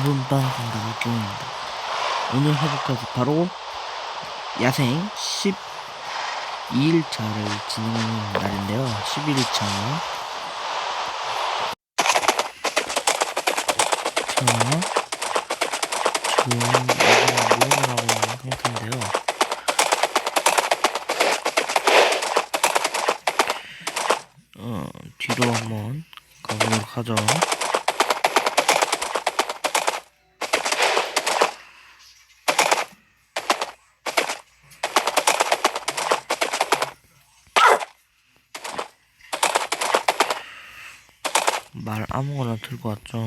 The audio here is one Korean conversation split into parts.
여러분 반갑습니다. 박경입니다. 오늘 해볼 것은 바로 야생 12일차를 진행하는 날인데요. 11일차. 자 지금 여기가 모험을 하고 있는 상태인데요. 어 뒤로 한번 가보도록 하죠 말 아무거나 들고 왔죠.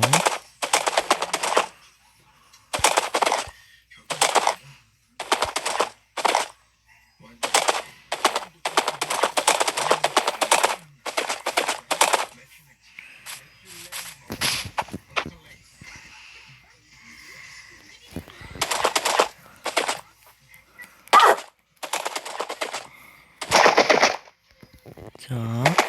자.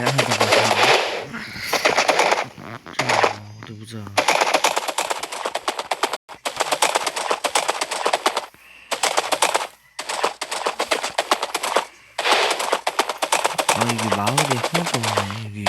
미안하다 보자. 자, 어디 보자. 아, 이게 마을이 하나도 없네, 여기.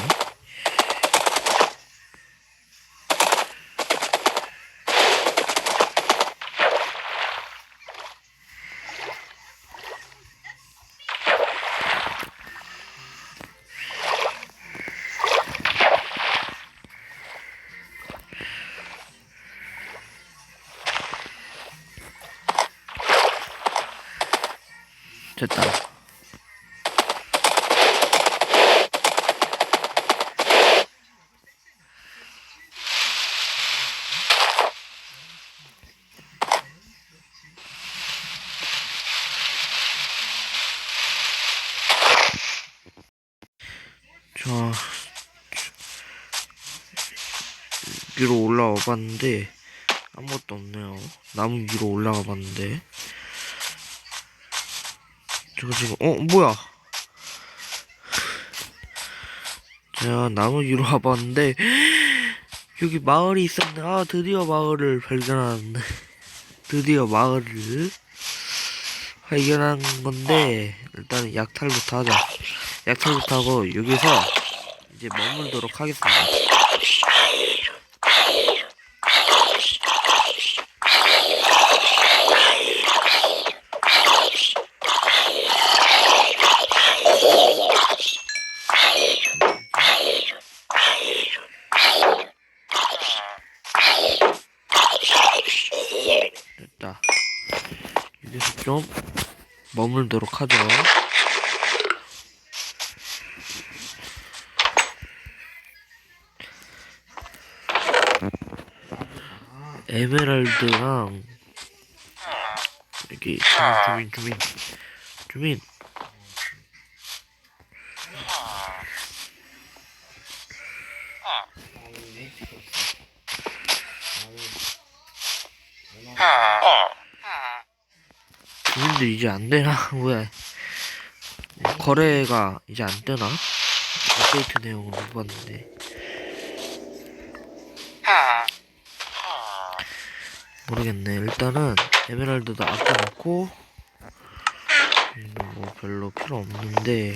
됐다. 자, 위로 올라와 봤는데 아무것도 없네요. 나무 위로 올라가 봤는데 제가 지금 어 뭐야? 자 나무 위로 와봤는데 여기 마을이 있었네. 아 드디어 마을을 발견한 드디어 마을을 발견한 건데 일단 약탈부터 하자. 약탈부터 하고 여기서 이제 머물도록 하겠습니다. 좀 머물도록 하죠. 에메랄드랑 여기 주민 주민 주민 주민 주민들 이제 안 되나? 뭐야 거래가 이제 안 되나? 업데이트 내용을 못 봤는데. 모르겠네. 일단은 에메랄드도 아껴놓고 음, 뭐 별로 필요 없는데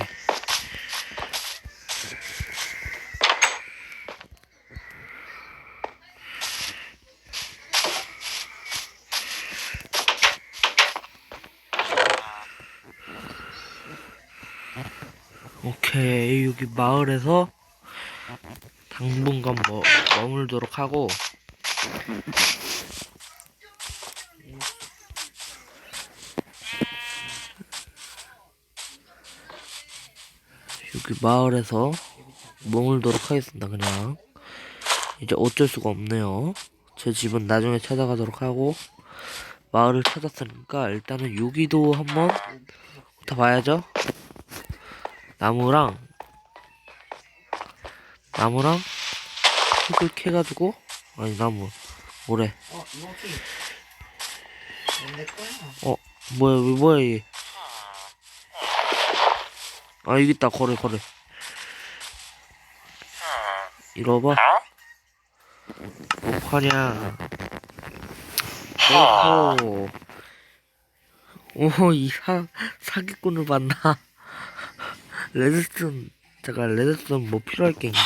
오케이 여기 마을에서 당분간 뭐 머물도록 하고. 여기 마을에서 머물도록 하겠습니다 그냥. 이제 어쩔 수가 없네요. 제 집은 나중에 찾아가도록 하고. 마을을 찾았으니까 일단은 여기도 한번 다 봐야죠 나무랑 나무랑 흙을 캐가지고 아니 나무 모래 내 거야. 어 뭐야 왜 뭐야 얘? 아 여기 있다 거래 거래. 이거 봐. 뭐 파냐? 오호. 오호 이사 사기꾼을 봤나? 레드스톤 잠깐 레드스톤 뭐 필요할 게 있나?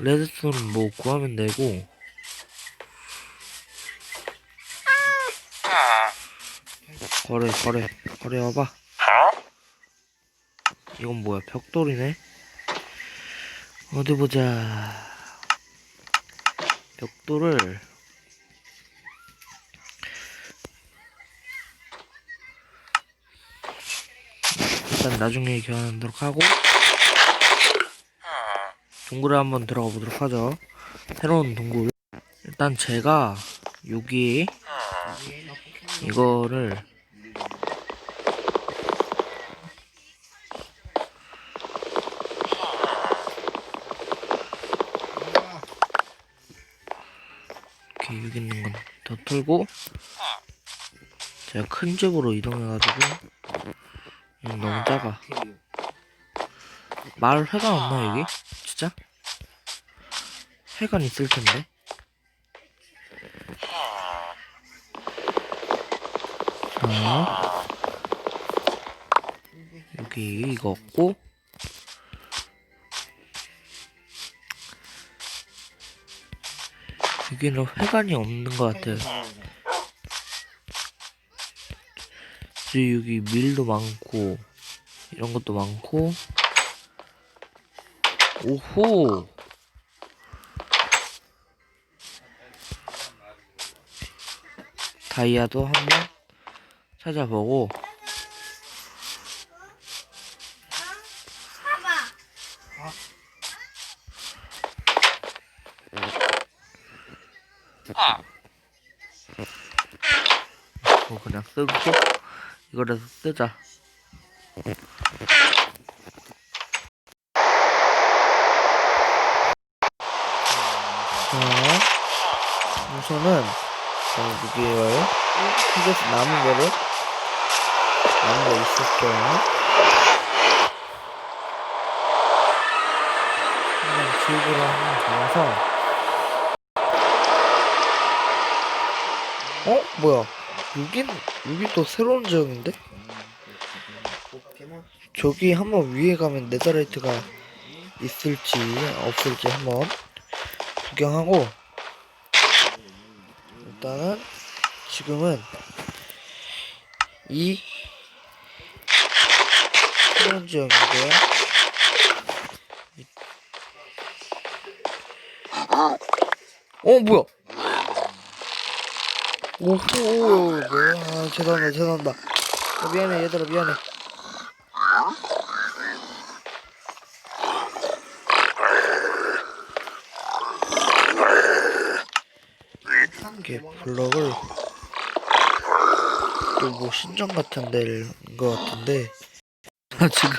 레드스톤 뭐 구하면 되고. 거래 거래 거래 와봐. 이건 뭐야? 벽돌이네? 어디 보자. 벽돌을 일단 나중에 교환하도록 하고 동굴에 한번 들어가 보도록 하죠. 새로운 동굴. 일단 제가 여기 이거를 이렇게 여기 있는 건 더 털고 제가 큰 집으로 이동해가지고 너무 작아 마을 회관 없나 여기? 진짜? 회관 있을 텐데 자 여기 이거 없고 여기는 회관이 없는 것 같아요. 그리고 여기 밀도 많고 이런 것도 많고. 오호! 다이아도 한번 찾아보고. 뭐 그냥 쓰고 이거라도 쓰자. 자, 우선은 자, 여기에요. 이것서 남은 거를 남은 거 있을게요. 한번 지우개로 한번 잡아서 어? 뭐야? 여긴 여기 또 새로운 지역인데? 포켓몬. 저기 한번 위에 가면 네더라이트가 있을지 없을지 한번 구경하고 일단은 지금은 이 새로운 지역인데요. 어 뭐야? 오호? 아, 죄송합니다 죄송합니다. 아, 미안해 얘들아 미안해. 이렇게 블럭을 또 뭐 신전 같은 데인 것 같은데 나 지금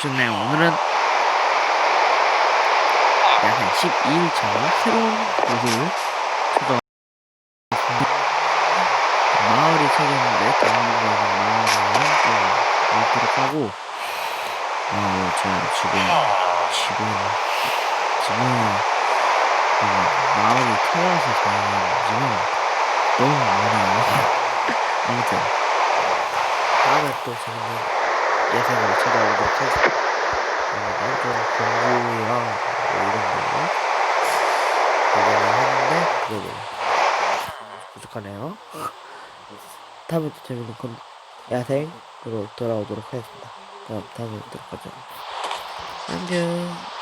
보셨네요. 오늘은 약한 12일차 새로운 곳을 찾아왔습니다. 마을이 찾았는데 당분간 마을을 또 가도록 하고 어, 제가 지금 지금 지금 그 마을을 찾아서 다니지만 너무 많아요. 아무튼 다음에 또 재밌는 예상으로 찾아오도록 하겠습니다. 오늘은 좀 공부랑 뭐 이런 거 구경을 했는데 그래도 부족하네요. 다음에 또 재밌는 건 야생으로 돌아오도록 하겠습니다. 그럼 다음에 뵙도록 하죠. 안녕.